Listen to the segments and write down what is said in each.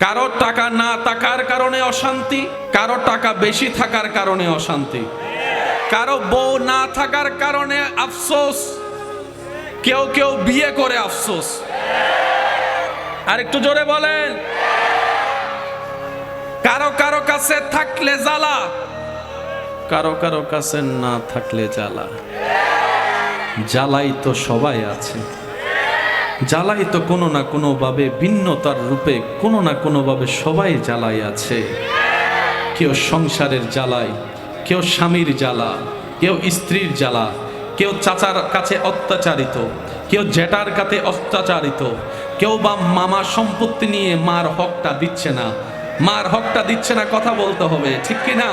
কারও টাকা না থাকার কারণে অশান্তি, কারও টাকা বেশি থাকার কারণে অশান্তি। কারও বউ না থাকার কারণে আফসোস, কেউ কেউ বিয়ে করে আফসোস। আর একটু জোরে বলেন। কারও কারও কাছে থাকলে জ্বালা, কারও কারও কাছে না থাকলে জ্বালা। জ্বালাই তো সবাই আছে। জ্বালাই তো কোনো না কোনোভাবে ভিন্নতার রূপে কোনো না কোনোভাবে সবাই জ্বালাই আছে। কেউ সংসারের জ্বালাই কেউ স্বামীর জ্বালা, কেউ স্ত্রীর জ্বালা, কেউ চাচার কাছে অত্যাচারিত, কেউ জেঠার কাছে অত্যাচারিত, কেউ বা মামা সম্পত্তি নিয়ে মার হকটা দিচ্ছে না। মার হকটা দিচ্ছে না, কথা বলতে হবে, ঠিক কি না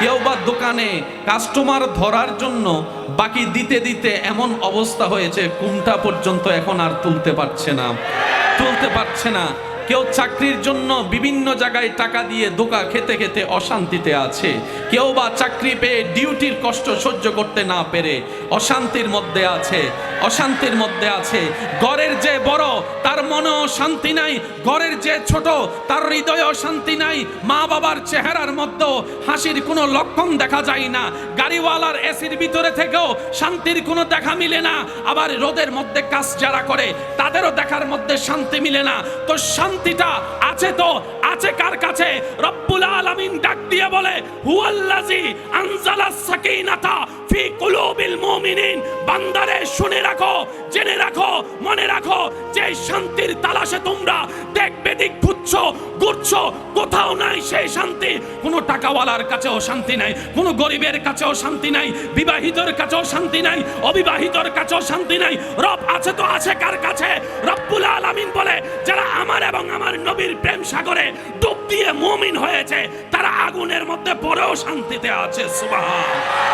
কেউ বা দোকানে কাস্টমার ধরার জন্য বাকি দিতে দিতে এমন অবস্থা হয়েছে, কোনটা পর্যন্ত এখন আর তুলতে পারছে না। তুলতে পারছে না। কেউ চাকরির জন্য বিভিন্ন জায়গায় টাকা দিয়ে দোকা খেতে খেতে অশান্তিতে আছে। কেউ বা চাকরি পেয়ে ডিউটির কষ্ট সহ্য করতে না পেরে অশান্তির মধ্যে আছে, অশান্তির মধ্যে আছে। ঘরের যে বড় তার মনেও শান্তি নাই, ঘরের যে ছোট, তার হৃদয়েও শান্তি নাই, মা বাবার চেহারার মধ্যেও হাসির কোনো লক্ষণ দেখা যায় না। গাড়িওয়ালার এসির ভিতরে থেকেও শান্তির কোনো দেখা মিলে না, আবার রোদের মধ্যে কাজ যারা করে, তাদেরও দেখার মধ্যে শান্তি মিলে না। তো শান্তিটা আছে তো? আছে কার কাছে? রব্বুল আলামিন ডাক দিয়ে বলে হুয়াল্লাজি আনজালাস সাকিনাতা বান্দারে শুনে রাখো, জেনে রাখো, মনে রাখো, যে শান্তির তালাশে তোমরা দেখবে, দিক খুঁজছো, ঘুরছো, কোথাও নাই সেই শান্তি। কোনো টাকাওয়ালার কাছেও শান্তি নাই, কোনো গরিবের কাছেও শান্তি নাই, বিবাহিতর কাছেও শান্তি নাই, অবিবাহিতর কাছেও শান্তি নাই। রব আছে তো আছে কার কাছে? রব্বুল আলামিন বলে, যারা আমার এবং আমার নবীর প্রেম সাগরে ডুব দিয়ে মুমিন হয়েছে, তারা আগুনের মধ্যে পরেও শান্তিতে আছে, সুবহান।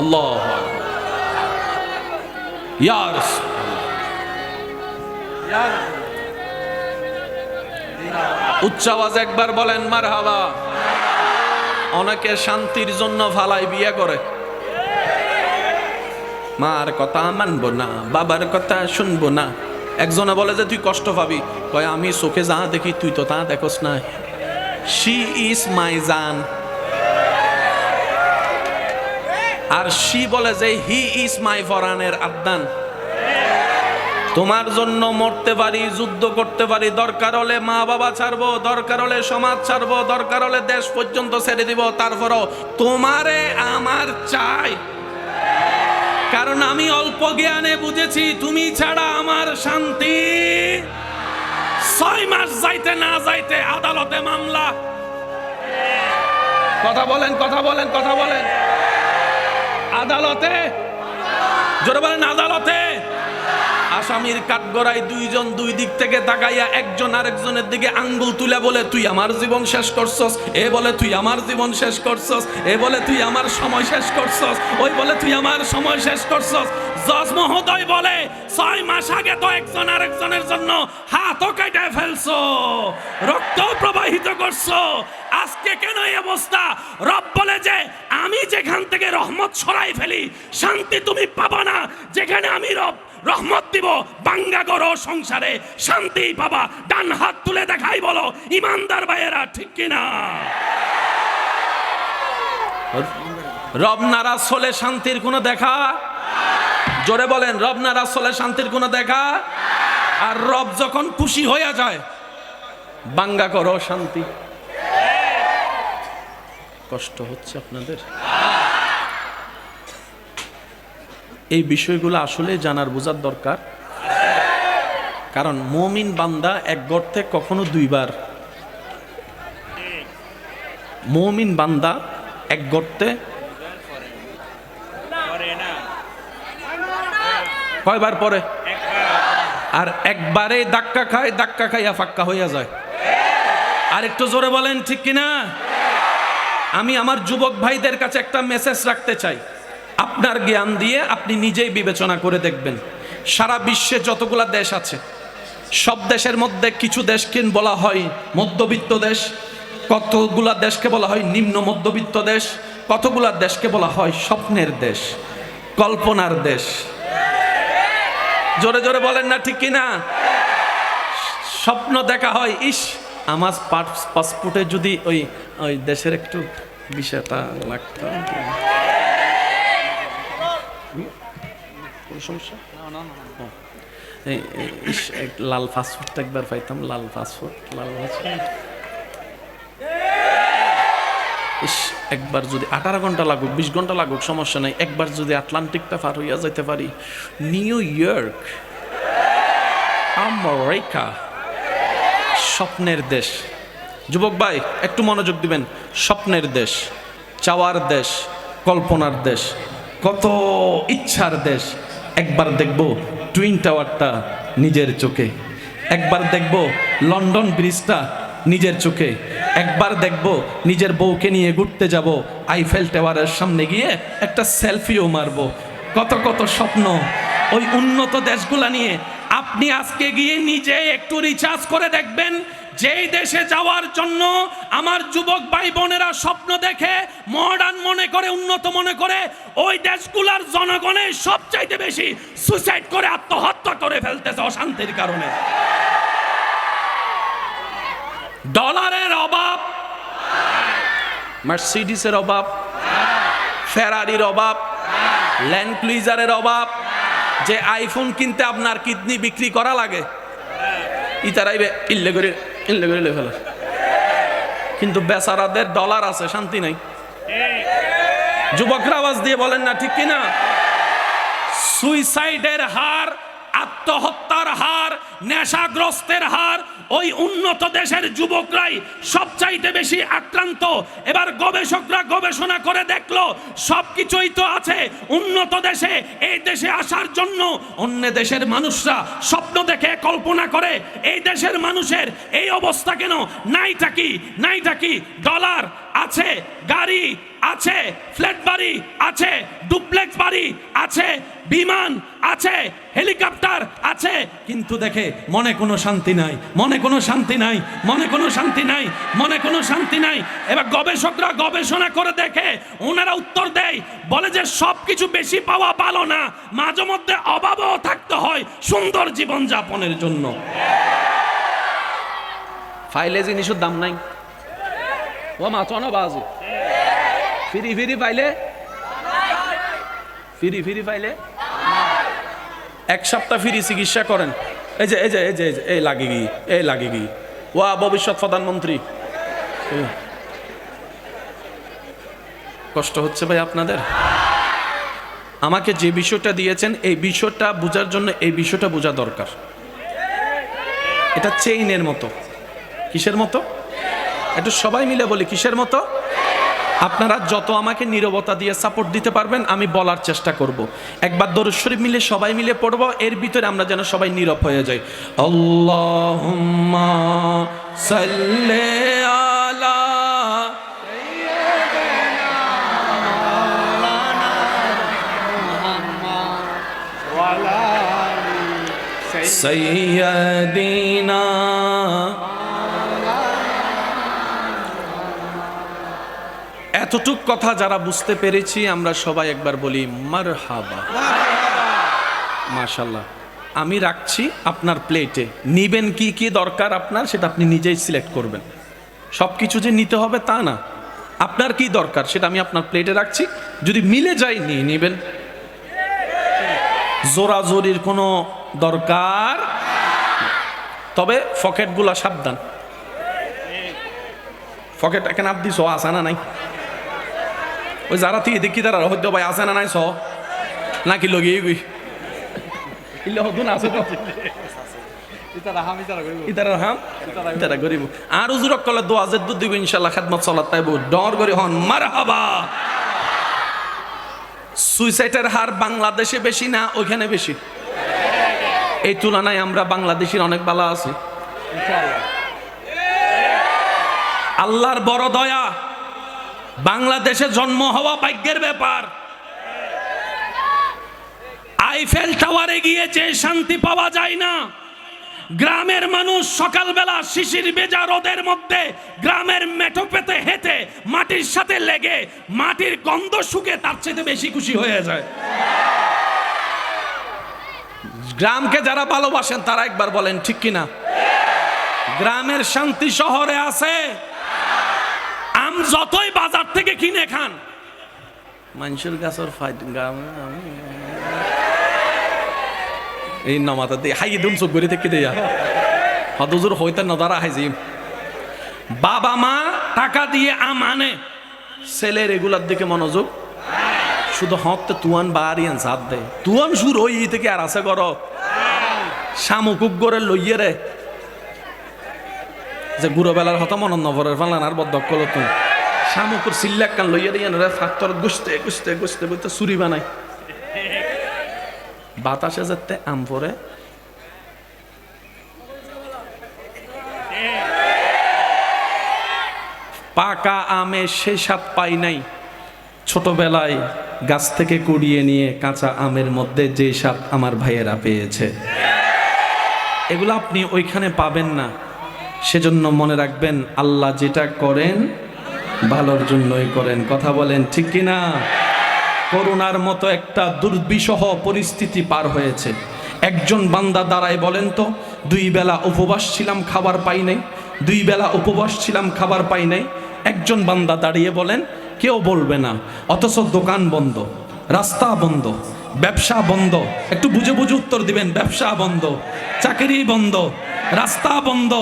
আল্লাহ ইয়ার উচ্চ আওয়াজ একবার বলেন মার হাবা অনেকে শান্তির জন্য ফালাই বিয়ে করে। মার কথা মানবো না, বাবার কথা শুনব না। একজনে বলে যে, তুই কষ্ট পাবি। কয়, আমি চোখে যা দেখি, তুই তো তা দেখোস না। শি ইজ মাই জান আর শি বলে যে হি ইজ মাই ফরানের আদান তোমার জন্য মরতে পারি, যুদ্ধ করতে পারি, দরকার হলে মা বাবা ছাড়বো, দরকার হলে সমাজ ছাড়বো, দরকার হলে দেশ পর্যন্ত ছেড়ে দিব, তারপরও তোমারে আমার চাই। কারণ আমি অল্প জ্ঞানে বুঝেছি, তুমি ছাড়া আমার শান্তি। ছয় মাস যাইতে না যাইতে আদালতে মামলা। কথা বলেন কথা বলেন কথা বলেন। আদালতে? জোরে বলেন, আদালতে? আসামির কাঠগড়ায় দুইজন দুই দিক থেকে তাকাইয়া একজন আরেকজনের দিকে আঙ্গুল তুলে বলে, তুই আমার জীবন শেষ করছস। এ বলে, তুই আমার জীবন শেষ করছস। এ বলে, তুই আমার সময় শেষ করছস। ওই বলে, তুই আমার সময় শেষ করছস। জজ মহোদয় বলে, ছয় মাস আগে তো একজন আরেকজনের জন্য হাতও কেটে ফেলছো রক্ত প্রবাহিত করছ। আজকে কেন এই অবস্থা? রব বলে যে, আমি যেখান থেকে রহমত ছড়াই ফেলি, শান্তি তুমি পাবা না। যেখানে আমি রব রহমত দিব বাঙ্গা করো সংসারে শান্তি পাবা। ডান হাত তুলে দেখাই বলো, ইমানদার ভাইয়েরা, ঠিক কিনা? রব নারাজ হলে শান্তির কোনো দেখা জোরে বলেন, রব নারাজ হলে শান্তির কোনো দেখা? আর রব যখন খুশি হইয়া যায়, বাঙ্গা করো শান্তি। কষ্ট হচ্ছে আপনাদের? এই বিষয়গুলো আসলে জানার বোঝার দরকার। কারণ মমিন বান্দা এক গর্তে কখনো দুইবার। মমিন বান্দা এক গর্তে কয়বার পরে আর একবারে ধাক্কা খায়, ধাক্কা খাইয়া ফাক্কা হইয়া যায়। আর একটু জোরে বলেন, ঠিক কিনা? আমি আমার যুবক ভাইদের কাছে একটা মেসেজ রাখতে চাই। আপনার জ্ঞান দিয়ে আপনি নিজেই বিবেচনা করে দেখবেন। সারা বিশ্বে যতগুলা দেশ আছে, সব দেশের মধ্যে কিছু দেশকে বলা হয় মধ্যবিত্ত দেশ, কতগুলা দেশকে বলা হয় নিম্ন মধ্যবিত্ত দেশ, কতগুলা দেশকে বলা হয় স্বপ্নের দেশ, কল্পনার দেশ। জোরে জোরে বলেন না ঠিক কিনা? স্বপ্ন দেখা হয় ইস আমার পাসপোর্টে যদি ওই ওই দেশের একটু বিষয়টা লাগতো। সমস্যা? লাল পাসপোর্টটা একবার পাইতাম লাল পাসপোর্ট লাল পাসপোর্ট। একবার যদি আঠারো ঘণ্টা লাগুক, বিশ ঘণ্টা লাগুক, সমস্যা নাই। একবার যদি আটলান্টিকটা পার হইয়া যাইতে পারি। নিউ ইয়র্ক, আমেরিকা, স্বপ্নের দেশ। যুবক ভাই, একটু মনোযোগ দিবেন। স্বপ্নের দেশ, চাওয়ার দেশ, কল্পনার দেশ, কত ইচ্ছার দেশ। একবার দেখব টুইন টাওয়ারটা নিজের চোখে। একবার দেখব লন্ডন ব্রিজটা নিজের চোখে একবার দেখব, নিজের বউকে নিয়ে ঘুরতে যাব আইফেল টাওয়ারের সামনে গিয়ে একটা সেলফিও মারবো। কত কত স্বপ্ন। ওই উন্নত দেশগুলা নিয়ে আপনি আজকে গিয়ে নিজে একটু রিচার্জ করে দেখবেন, যেই দেশে যাওয়ার জন্য আমার যুবক ভাই বোনেরা স্বপ্ন দেখে মডার্ন মনে করে, উন্নত মনে করে, ওই দেশগুলার জনগণের সবচাইতে বেশি সুসাইড করে আত্মহত্যা করে ফেলতেছে অশান্তির কারণে। ডলারের অভাব মার্সিডিসের অভাব ফেরারির অভাব ল্যান্ড ক্লুইজারের অভাব যে আইফোন কিনতে আপনার কিডনি বিক্রি করা লাগে ইতারাইবে ইল্লে করে ইল্লে করে কিন্তু বেচারাদের ডলার আছে, শান্তি নাই। যুবকরা আওয়াজ দিয়ে বলেন না, ঠিক কিনা? সুইসাইডের হার আত্মহত্যার হার নেশাগ্রস্তের হার ওই উন্নত দেশের যুবকরাই সবচাইতে বেশি আক্রান্ত। এবার গবেষকরা গবেষণা করে দেখল সবকিছুই তো আছে উন্নত দেশে, এই দেশে আসার জন্য। অন্য দেশের মানুষরা স্বপ্ন দেখে কল্পনা করে, এই দেশের মানুষের এই অবস্থা কেন? নাইটা কি? নাইটা কি? ডলার? আছে, গাড়ি আছে ফ্ল্যাট বাড়ি আছে ডুপ্লেক্স বাড়ি আছে, বিমান আছে হেলিকপ্টার আছে। কিন্তু দেখে মনে কোনো শান্তি নাই, মনে কোনো শান্তি নাই, মনে কোনো শান্তি নাই, মনে কোনো শান্তি নাই। এবার গবেষকরা গবেষণা করে দেখে, ওনারা উত্তর দেয়, বলে যে সব কিছু বেশি পাওয়া ভালো না, মাঝে মধ্যে অভাবও থাকতে হয় সুন্দর জীবন যাপনের জন্য ফাইলে জিনিসের দাম নাই। ও মা চনো বাজু ফিরি ফিরি পাইলে ফিরি ফিরি পাইলে এক সপ্তাহ ফিরি চিকিৎসা করেন। এই যে এই যে এই যে, এই লাগে গি, এই লাগে গি। ওয়া, ভবিষ্যৎ প্রধানমন্ত্রী। কষ্ট হচ্ছে ভাই আপনাদের? আমাকে যে বিষয়টা দিয়েছেন, এই বিষয়টা বোঝার জন্য এই বিষয়টা বোঝা দরকার। এটা চেইনের মতো। কিসের মতো? একটু সবাই মিলে বলি, কিসের মতো? আপনারা যত আমাকে নীরবতা দিয়ে সাপোর্ট দিতে পারবেন, আমি বলার চেষ্টা করব। একবার দরুদ শরীফ মিলে, সবাই মিলে পড়ব, এর ভিতরে আমরা যেন সবাই নীরব হয়ে যাই। আল্লাহুম্মা সাল্লি এতটুক কথা যারা বুঝতে পেরেছি, আমরা সবাই একবার বলি মার হাবা মাশাল্লাহ আমি রাখছি আপনার প্লেটে নিবেন কি কি দরকার আপনার, সেটা আপনি নিজেই সিলেক্ট করবেন। সব কিছু যে নিতে হবে তা না। আপনার কি দরকার, সেটা আমি আপনার প্লেটে রাখছি। যদি মিলে যায়, নিয়ে নেবেন। জোরাজোরির কোনো দরকার? তবে পকেটগুলা সাবধান। ফকেট এখানে আপ দিছ আসা না নাই? ওই যারা তুই দেখি তারা হয়তো ভাই আছে না নাই স নাকি লগিয়ে গই ইলে হদুন আছে তো ইতারা হাম ইতারা গরিব আর উজুরক কলে দোয়া যে দুধ দিব ইনশাল্লাহ খাদমত চলাত তাইব। ডর করি হন মার হাবা সুইসাইডের হার বাংলাদেশে বেশি না ওইখানে বেশি এই তুলনায় আমরা বাংলাদেশের অনেক বালা আছি। আল্লাহর বড় দয়া। বাংলাদেশে জন্ম হওয়া ভাগ্যের ব্যাপার। আইফেল টাওয়ারে গিয়ে যে শান্তি পাওয়া যায় না, গ্রামের মানুষ সকালবেলা শিশির বেজা রোদের মধ্যে গ্রামের মেঠো পেতে হেঁটে মাটির সাথে লেগে মাটির গন্ধ শুকে তার চেয়ে বেশি খুশি হয়ে যায়। গ্রামকে যারা ভালোবাসেন তারা একবার বলেন, ঠিক কিনা? গ্রামের শান্তি শহরে আছে যতই বাজার থেকে কিনে খান। মানুষের গাছের ফাইট এই নমাতা দিয়ে হাই, দুম চোখ করে থেকে দেয়া হদজুর হইতে নদারা হাইজি। বাবা মা টাকা দিয়ে আম আনে ছেলের এগুলার দিকে মনোযোগ। শুধু হকতে তুয়ান বাড়িয়ান সাথ দে। তুয়ান সুর ওই থেকে আর আছে কর শামুকুক গড়ে লইয়ে রে। যে গুড়ো বেলার হত মন নভরের ফালান আর বদ্ধ কলো তুমি শামুকুর সিল্লাক কান লইয়ে দিয়ে রে ফাত্তর গুছতে গুছতে গুছতে বলতে চুরি বানাই। বাতাসে যাতে আম পরে পাকা আমে সে স্বাদ পাই নাই। ছোটবেলায় গাছ থেকে কুড়িয়ে নিয়ে কাঁচা আমের মধ্যে যে স্বাদ আমার ভাইয়েরা পেয়েছে। এগুলো আপনি ওইখানে পাবেন না। সেজন্য মনে রাখবেন, আল্লাহ যেটা করেন ভালোর জন্যই করেন। কথা বলেন, ঠিক কি না করোনার মতো একটা দুর্বিষহ পরিস্থিতি পার হয়েছে। একজন বান্দা দাঁড়ায় বলেন তো, দুই বেলা উপবাস ছিলাম, খাবার পাই নাই। দুই বেলা উপবাস ছিলাম, খাবার পাই নাই। একজন বান্দা দাঁড়িয়ে বলেন, কেউ বলবে না, অথচ দোকান বন্ধ, রাস্তা বন্ধ, ব্যবসা বন্ধ। একটু বুঝে বুঝে উত্তর দিবেন, ব্যবসা বন্ধ, চাকরি বন্ধ, রাস্তা বন্ধ।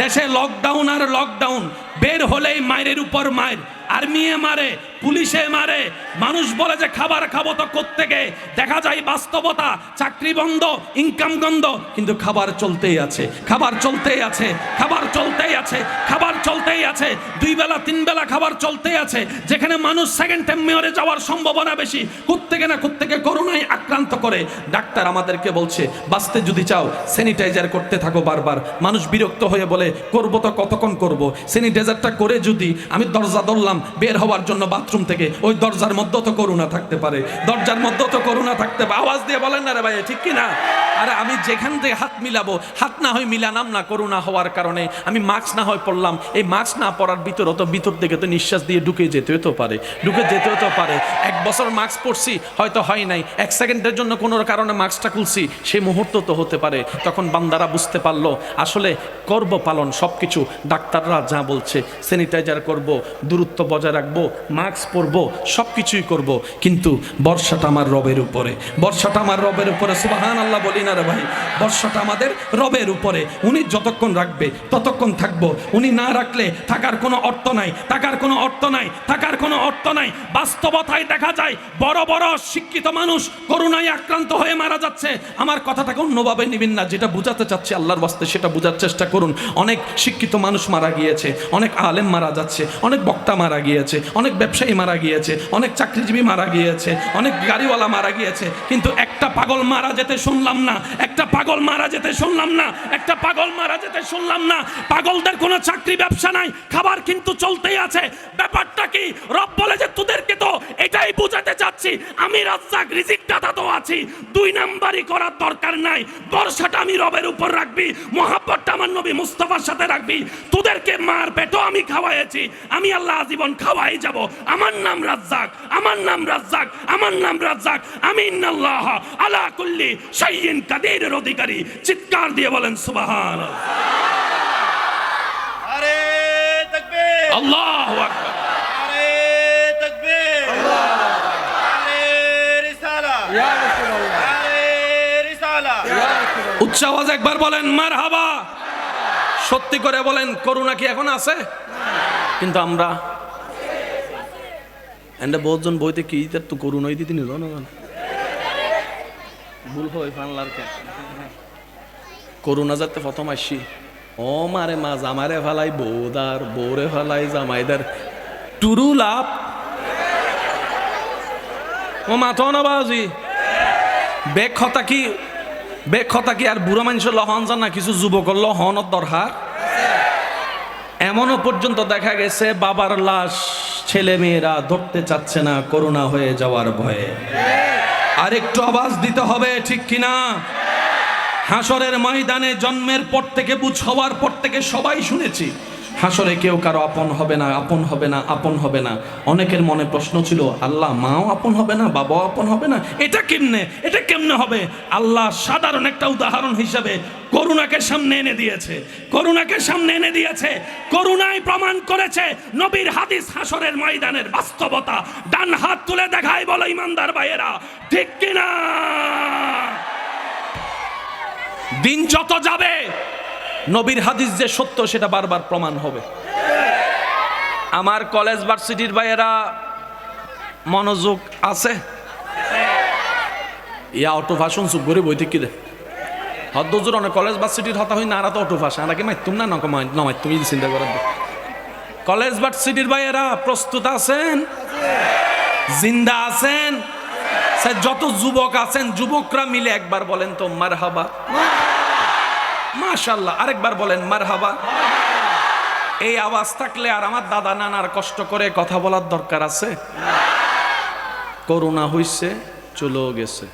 দেশে লকডাউন আর লকডাউন বের হলেই মায়ের উপর মায়ের। আর্মিয়ে মারে পুলিশে মারে। মানুষ বলে যে খাবার খাব তো কোত্থেকে? দেখা যায় বাস্তবতা, চাকরি বন্ধ ইনকাম বন্ধ কিন্তু খাবার চলতেই আছে, খাবার চলতেই আছে, খাবার চলতেই আছে, খাবার চলতেই আছে, দুই বেলা, তিন বেলা খাবার চলতেই আছে, যেখানে মানুষ সেকেন্ড টাইম মেয়রে যাওয়ার সম্ভাবনা বেশি, কোত্থেকে না কোত্থেকে করোনায় আক্রান্ত করে। ডাক্তার আমাদেরকে বলছে, বাঁচতে যদি চাও স্যানিটাইজার করতে থাকো বারবার। মানুষ বিরক্ত হয়ে বলে, করব তো কতক্ষণ করব? স্যানিটাইজারটা করে যদি আমি দরজা ধরলাম, বের হওয়ার জন্য বাথরুম থেকে ওই দরজার মধ্যে তো করুণা থাকতে পারে। দরজার মধ্যে তো করোনা থাকতে পারে। আওয়াজ দিয়ে বলেন না রে ভাই ঠিক কি না আরে আমি যেখান থেকে হাত মিলাবো, হাত না হয় মিলানাম না করোনা হওয়ার কারণে। আমি মাস্ক না হয় পড়লাম এই মাস্ক না পরার ভিতর তো ভিতর থেকে তো নিঃশ্বাস দিয়ে ঢুকে যেতেও তো পারে। ঢুকে যেতেও তো পারে। এক বছর মাস্ক পরছি, হয়তো হয় নাই। এক সেকেন্ডের জন্য কোনো কারণে মাস্কটা খুলছি সেই মুহূর্ত তো হতে পারে। তখন বান্দারা বুঝতে পারল, আসলে করব পালন সব কিছু ডাক্তাররা যা বলছে, স্যানিটাইজার করব, দূরত্ব বজায় রাখব, মাস্ক পরবো সব কিছুই করব, কিন্তু বর্ষাটা আমার রবের উপরে। বর্ষাটা আমার রবের উপরে সুবাহান আল্লাহ বলি না রে ভাই। বর্ষাটা আমাদের রবের উপরে। উনি যতক্ষণ রাখবে, ততক্ষণ থাকব। উনি না রাখলে থাকার কোনো অর্থ নাই, থাকার কোনো অর্থ নাই, থাকার কোনো অর্থ নাই। বাস্তবতায় দেখা যায়, বড় বড় শিক্ষিত মানুষ করোনায় আক্রান্ত হয়ে মারা যাচ্ছে। আমার কথাটাকে অন্যভাবে নিবেন না, যেটা বুঝাতে চাচ্ছি আল্লাহর বাস্তে, সেটা বোঝার চেষ্টা করুন। অনেক শিক্ষিত মানুষ মারা গিয়েছে, অনেক আলেম মারা যাচ্ছে, অনেক বক্তা মারা গিয়েছে, অনেক ব্যবসায়ী মারা গিয়েছে, অনেক চাকরিজীবী মারা গিয়েছে, অনেক গাড়িওয়ালা মারা গিয়েছে, কিন্তু একটা পাগল মারা যেতে শুনলাম না, একটা পাগল মারা যেতে শুনলাম না, একটা পাগল মারা যেতে শুনলাম না, পাগলদের কোনো চাকরি ব্যবসা নাই, খাবার কিন্তু চলতেই আছে, ব্যাপারটা কি? রব বলে যে তোদেরকে তো এটাই বুঝাতে চাচ্ছি, আমি রাজ্জাক রিজিক দাতা তো আছি, দুই নাম্বারই করার দরকার নাই, বর্ষাটা আমি রবের উপর রাখবি, মহাব্বতটা আমার নবী মুস্তফার সাথে রাখবি, তোদেরকে মার পেটও আমি খাওয়াইছি আমি আল্লাহ আজীবন খাওয়াই যাব, আমার নাম রাজ্জাক আমার নাম রাজ্জাক আমার নাম রাজ্জাক। আমি ইন্নাল্লাহ আলা কুল্লি শাইইন কাদিরের অধিকারী। চিৎকার দিয়ে বলেন সুবহান আরে তকবীর। আল্লাহু আকবার। আরে তকবীর। আরে রিসালা। ইয়া রাসূলুল্লাহ। আরে রিসালা। উচ্চ আওয়াজ একবার বলেন মারহাবা। সত্যি করে বলেন করুণা কি এখন আছে? কিন্তু আমরা এন্ড বহুজন বইতে কি তার তো করুণাই দিতে নিল না ভুল হয় ফানলার করুণা যাতে প্রথম আসি ও মারে মা জামারে ফালাই বৌদার বৌরে ফালাই জামাইদার। টুরু লাভ। ও মাথো না বাজি। বেগ খতা কি বেগ খতা কি আর বুড়ো মানুষের লহন জান না কিছু যুবকর লহনত দরকার? এমনও পর্যন্ত দেখা গেছে বাবার লাশ। ছেলে মেয়েরা ধরতে চাচ্ছে না করোনা হয়ে যাওয়ার ভয়ে। আর একটু আওয়াজ দিতে হবে, ঠিক কিনা? হাসরের ময়দানে জন্মের পর থেকে, বুঝ হওয়ার পর থেকে সবাই শুনেছি হাসরে কেউ কারও আপন হবে না, আপন হবে না, আপন হবে না। অনেকের মনে প্রশ্ন ছিল, আল্লাহ, মাও আপন হবে না, বাবাও আপন হবে না? এটা কেমনে? এটা কেমনে হবে? আল্লাহ সাধারণ একটা উদাহরণ হিসাবে করুণাকে সামনে এনে দিয়েছে। করুণাকে সামনে এনে দিয়েছে। করুণায় প্রমাণ করেছে নবীর হাদিস হাসরের ময়দানের বাস্তবতা। ডান হাত তুলে দেখায় বলো ইমানদার ভাইয়েরা, ঠিক কিনা? দিন যত যাবে নবীর হাদিস যে সত্য সেটা বারবার প্রমাণ হবে। আমার কলেজ ভার্সিটির ভাইয়েরা মনোযোগ আছে? ইয়া অটো ভাষণ চুপ করে বই থেকে হদ্দজোর অনেক কলেজ ভার্সিটির হতা হই না আর তো অটো ভাষা আর কি মাইতুম না নমাই তুমি চিন্তা করার। কলেজ ভার্সিটির ভাইয়েরা প্রস্তুত আছেন? জিন্দা আছেন? স্যার, যত যুবক আছেন যুবকরা মিলে একবার বলেন তো মার হাবা মাশাল্লাহ আরেকবার বলেন মার হাবা এই আওয়াজ থাকলে আর আমার দাদা নানার কষ্ট করে কথা বলার দরকার আছে? করোনা হইছে, চলেও গেছে।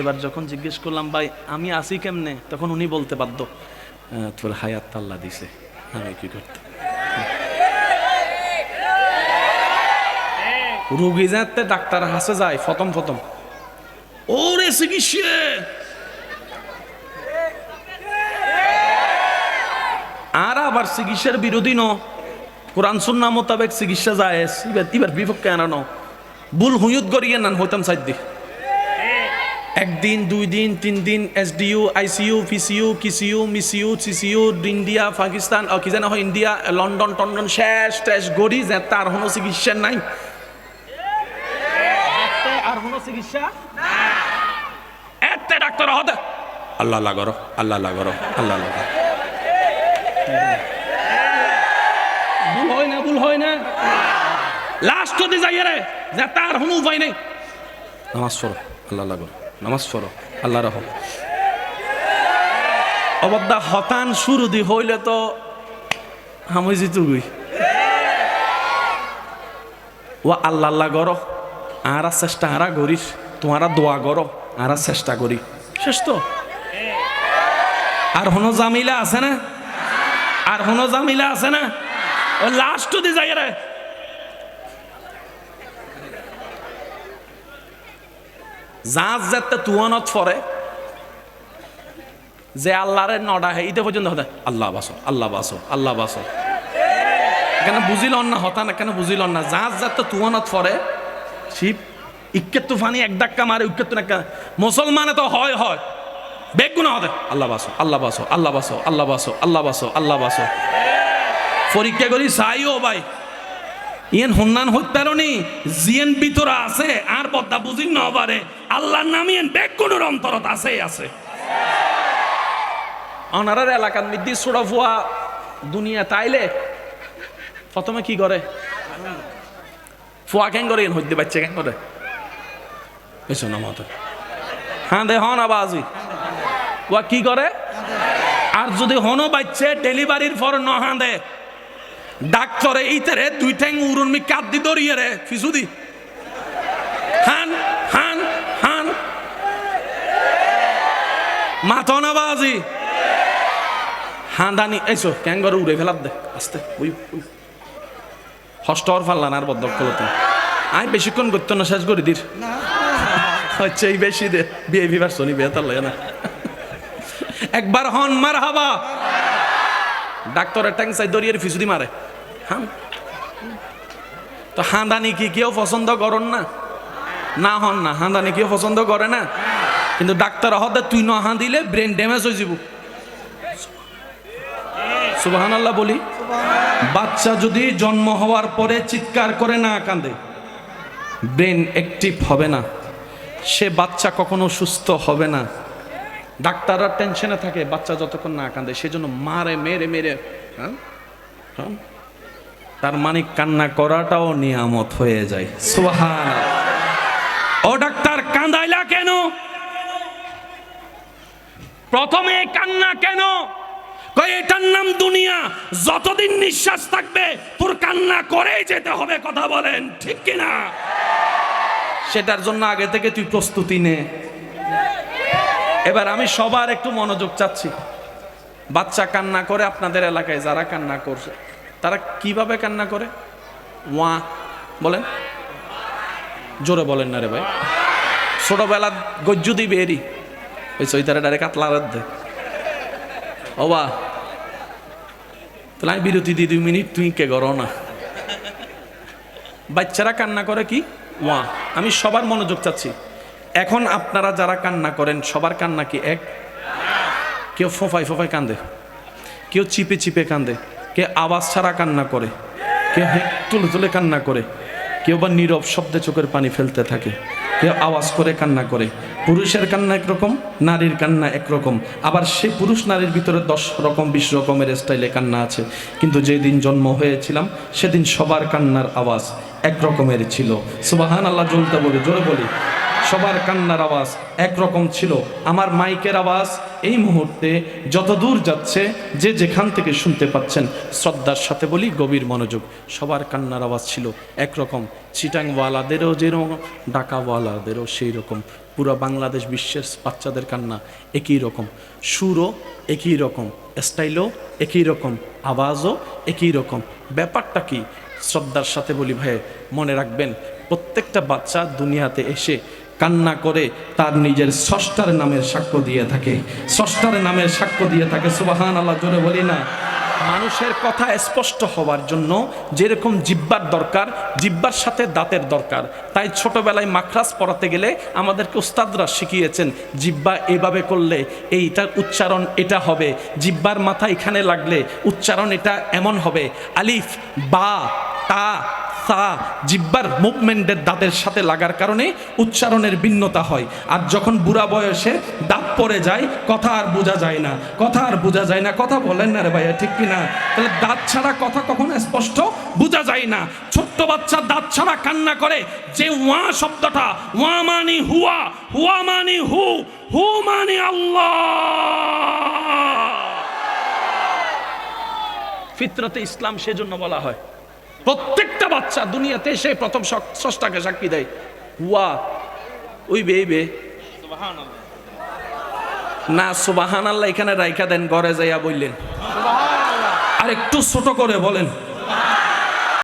এবার যখন জিজ্ঞেস করলাম, ভাই, আমি আসি কেমনে? তখন উনি বলতে বাধ্য তোর হায়াত আল্লাহ দিছে, আমি কি করতে? রুগী যাতে ডাক্তার হাসে যায়, ফতম ফতম। ওরে চিকিৎসা আর আবার চিকিৎসার বিরোধী ন। কোরআন সুন্না মোতাবেক চিকিৎসা যায় এবার বিপক্ষে আনানো ভুল হুইয়ত গড়িয়ে নান হইতাম সাইড দি একদিন, দুই দিন, তিন দিন এস ডিউ আইসিইউ পিসিইউ কিসিইউ মিসিইউ সিসিইউ ইন্ডিয়া, পাকিস্তান কি জানা হয়, ইন্ডিয়া, লন্ডন, টন্ডন, শেষ টেস গড়ি যে, তার কোনো চিকিৎসা নাই। আর কোনো চিকিৎসা ডাক্তার হতে আল্লাহ আল্লাহ করো আল্লাহ আল্লাহ করো আল্লাহ আল্লাহ ভুল হয় না ভুল হয় না। লাস্ট যদি যাই রে যে তার কোনো উপায় নেই। নামাজ পড়ো আল্লাহ আল্লাহ করো। নামাজ পড়ো আল্লাহ রহ অবদ্দা হতান শুরু দি হইলে তো আমি জিতু গই ও আল্লাহ আল্লাহ করো আরা চেষ্টা আরা করিস তোমারা দোয়া করো আরা চেষ্টা করি। শেষ তো। আর হনো জামিলা আছে না? আর হনো জামিলা আছে না? ও লাস্ট দি যাই রে। যাতে তুয়ানত ফরে। যে আল্লাহরে নডা হে, ইতে পর্যন্ত হতে। আল্লাহ বাসো আল্লাহ বাসো আল্লাহ বাসো। এখানে বুঝিল না, হতা না, কেন বুঝিল না? জাহাজ যাতে তুয়ানত ফরে। শিব ইক্কে তুফানি, এক ডাক্কা মারে উক্কে তু নাক্কা মুসলমানে তো হয় হয়। বেগুন হতে আল্লাহ বাসো আল্লাহ বাসো আল্লাহ বাসো আল্লাহ বাসো আল্লাহ বাসো আল্লাহ বাসো। পরীক্ষা করি চাইও ভাই। ইয়েন হন্নান হত্যারণী জিয়েন ভিতরে আছে, আর পদ্মা বুঝি ন পারে আল্লাহর নাম ইয়েন বেগুনের অন্তরত আছে আছে। অনারার এলাকার মধ্যে ছোড়া ফুয়া দুনিয়া তাইলে প্রথমে কি করে? ফুয়া কেন করে ইয়েন হইতে বাচ্চা কেন করে এসো না দে হন আবাজি। ওয়া কি করে? আর যদি হনো বাচ্চে, ডেলিভারির পর ন হাঁ দে ডাক্তরে ইতারে দুই ঠ্যাং উড়ুন মি কাপ দি দরিয়ে রে, ফিসুদি। হান হান হান। মাথনা বাজি। হাঁদানি এইসো ক্যাঙ্গর উড়ে ফেলার দে, আস্তে, উই উই। হস্টর ফাল্লান আর বদ্ধ আই বেশিক্ষণ করতো না শেষ করে দির। হচ্ছে এই বেশি দে বিয়ে শনি, বিয়ে তার লাগে না। একবার হন মার হাবা ডাক্তারের ট্যাং চাই দরিয়ে ফিসুদি মারে। হান। তো হাঁদানি কি কেউ পছন্দ করন না? না হন না, হাঁদানি কেউ পছন্দ করে না? কিন্তু ডাক্তার হতে তুই ন হাঁ দিলে ব্রেন ড্যামেজ হয়ে যাব। সুবাহান আল্লাহ বলি, বাচ্চা যদি জন্ম হওয়ার পরে চিৎকার করে না কাঁদে ব্রেন অ্যাক্টিভ হবে না। সে বাচ্চা কখনো সুস্থ হবে না। ডাক্তাররা টেনশনে থাকে, বাচ্চা যতক্ষণ না কাঁদে, সেজন্য মারে, মেরে মেরে হ্যাঁ? হ্যাঁ? তার মানে কান্না করাটাও নিয়ামত হয়ে যায়। সুবহান ও ডাক্তার কান্দাইলা কেন? প্রথমে কান্না কেন? এটার নাম দুনিয়া। যতদিন নিঃশ্বাস থাকবে, তোর কান্না করেই যেতে হবে, কথা বলেন, ঠিক কিনা? সেটার জন্য আগে থেকে তুই প্রস্তুতি নে। এবার আমি সবার একটু মনোযোগ চাচ্ছি। বাচ্চা কান্না করে আপনাদের এলাকায় যারা কান্না করছে, তারা কীভাবে কান্না করে? ওয়া, বলেন। জোরে বলেন না রে ভাই। ছোটবেলা গজ্জু দিবে এরি ওই সৈতারে ডাইরেক্ট কাতলা দে। ওবা তাহলে আমি বিরতি দিই দুই মিনিট তুই কে করো না। বাচ্চারা কান্না করে কি? ওয়া, আমি সবার মনোযোগ চাচ্ছি। এখন আপনারা যারা কান্না করেন, সবার কান্না কি এক? কেউ ফোফাই ফোফাই কান্দে, কেউ চিপে চিপে কান্দে কে আওয়াজ ছাড়া কান্না করে, কেউ তুলে তুলে কান্না করে, কেউ বা নীরব শব্দে চোখের পানি ফেলতে থাকে, কেউ আওয়াজ করে কান্না করে পুরুষের কান্না একরকম, নারীর কান্না একরকম। আবার সে পুরুষ নারীর ভিতরে দশ রকম, বিশ রকমের স্টাইলে কান্না আছে। কিন্তু যেদিন জন্ম হয়েছিলাম, সেদিন সবার কান্নার আওয়াজ একরকমের ছিল। সুবাহান আল্লাহ জ্বলতে বলি, জোরে বলি। সবার কান্নার আওয়াজ একরকম ছিল। আমার মাইকের আওয়াজ এই মুহূর্তে যত দূর যাচ্ছে, যে যেখান থেকে শুনতে পাচ্ছেন, শ্রদ্ধার সাথে বলি গভীর মনোযোগ, সবার কান্নার আওয়াজ ছিল একরকম। চিটাংওয়ালাদেরও যেরকম, ডাকাওয়ালাদেরও সেই রকম পুরো বাংলাদেশ বিশ্বের বাচ্চাদের কান্না একই রকম। সুরও একই রকম, স্টাইলও একই রকম, আওয়াজও একই রকম। ব্যাপারটা কি? শ্রদ্ধার সাথে বলি ভাই, মনে রাখবেন, প্রত্যেকটা বাচ্চা দুনিয়াতে এসে কান্না করে তার নিজের স্রষ্টার নামের সাক্ষ্য দিয়ে থাকে। স্রষ্টার নামের সাক্ষ্য দিয়ে থাকে সুবাহান আল্লাহ জোরে বলি না। মানুষের কথা স্পষ্ট হওয়ার জন্য যেরকম জিব্বার দরকার, জিব্বার সাথে দাঁতের দরকার। তাই ছোটবেলায় মাখরাজ পড়াতে গেলে আমাদেরকে উস্তাদরা শিখিয়েছেন, জিব্বা এভাবে করলে এইটার উচ্চারণ এটা হবে, জিব্বার মাথা এখানে লাগলে উচ্চারণ এটা এমন হবে, আলিফ, বা, তা সা জিব্বার মুভমেন্টের দাঁতের সাথে লাগার কারণে উচ্চারণের ভিন্নতা হয়। আর যখন বুড়া বয়সে দাঁত পড়ে যায়, কথা আর বোঝা যায় না। কথা আর বোঝা যায় না, কথা বলেন না রে ভাইয়া, ঠিক কিনা? তাহলে দাঁত ছাড়া কথা কখনো স্পষ্ট বোঝা যায় না। ছোট্ট বাচ্চা দাঁত ছাড়া কান্না করে যে ওয়া শব্দটা, ওয়া মানি হুয়া হুয়া মানি হু হু মানি আল্লাহ। ফিতরতে ইসলাম সেজন্য বলা হয়। প্রত্যেকটা বাচ্চা দুনিয়াতে এসে প্রথম সষ্টাকে সাক্ষী দেয়। ওয়া ওই বে বে। না সুবাহান আল্লাহ এখানে রাইখা দেন, ঘরে যাইয়া বললেন। আর একটু ছোট করে বলেন।